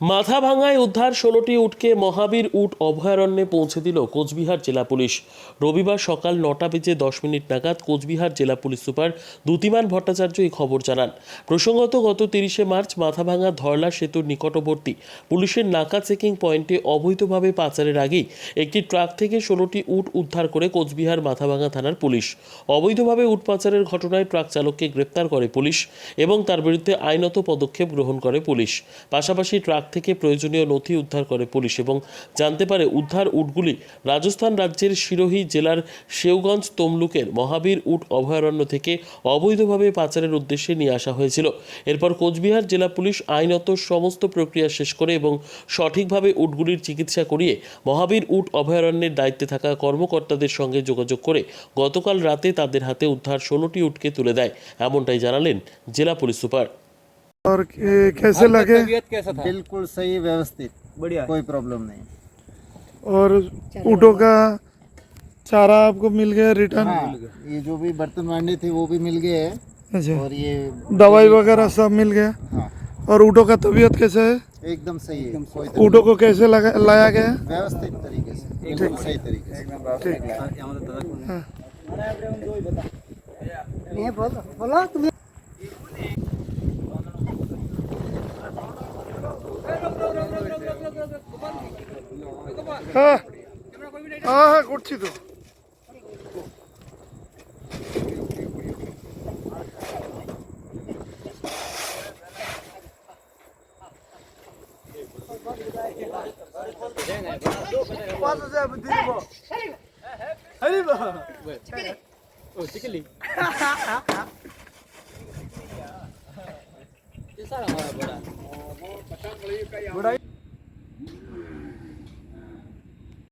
মাথা ভাঙায় উদ্ধার ষোলোটি উটকে মহাবীর উট অভয়ারণ্যে পৌঁছে দিল কোচবিহার জেলা পুলিশ। রবিবার সকাল নটা বেজে দশ মিনিট নাগাদ কোচবিহার জেলা পুলিশ সুপার দ্যুতিমান ভট্টাচার্য এই খবর জানান। প্রসঙ্গত, গত তিরিশে মার্চ মাথাভাঙা ধরলা সেতুর নিকটবর্তী পুলিশের নাকা চেকিং পয়েন্টে অবৈধভাবে পাচারের আগেই একটি ট্রাক থেকে ষোলোটি উট উদ্ধার করে কোচবিহার মাথাভাঙা থানার পুলিশ। অবৈধভাবে উট পাচারের ঘটনায় ট্রাক চালককে গ্রেপ্তার করে পুলিশ এবং তার বিরুদ্ধে আইনত পদক্ষেপ গ্রহণ করে পুলিশ। পাশাপাশি ট্রাক থেকে প্রয়োজনীয় নথি উদ্ধার করে পুলিশ এবং জানতে পারে উদ্ধার উটগুলি রাজস্থান রাজ্যের সিরোহী জেলার শেওগঞ্জ তমলুকের মহাবীর উট অভয়ারণ্য থেকে অবৈধভাবে পাচারের উদ্দেশ্যে নিয়ে আসা হয়েছিল। এরপর কোচবিহার জেলা পুলিশ আইনত সমস্ত প্রক্রিয়া শেষ করে এবং সঠিকভাবে উটগুলির চিকিৎসা করিয়ে মহাবীর উট অভয়ারণ্যের দায়িত্বে থাকা কর্মকর্তাদের সঙ্গে যোগাযোগ করে গতকাল রাতে তাদের হাতে উদ্ধার ষোলোটি উটকে তুলে দেয়। এমনটাই জানালেন জেলা পুলিশ সুপার। और कैसे लगे? कैसा था? बिल्कुल सही व्यवस्थित। बढ़िया। कोई प्रॉब्लम नहीं। और ऊँटों का चारा आपको मिल गया रिटर्न हाँ ये जो भी बर्तन वांडे थे वो भी मिल गए अच्छा। और ये दवाई वगैरह सब मिल गया? हाँ। और ऊँटों का तबीयत कैसा है? एकदम सही है। कोई ऊँटों को कैसे लगा लाया गया? व्यवस्थित तरीके से। बिल्कुल सही। तरीके से। ठीक। हाँ। হ্যাঁ হ্যাঁ হ্যাঁ করছি তো बड़ा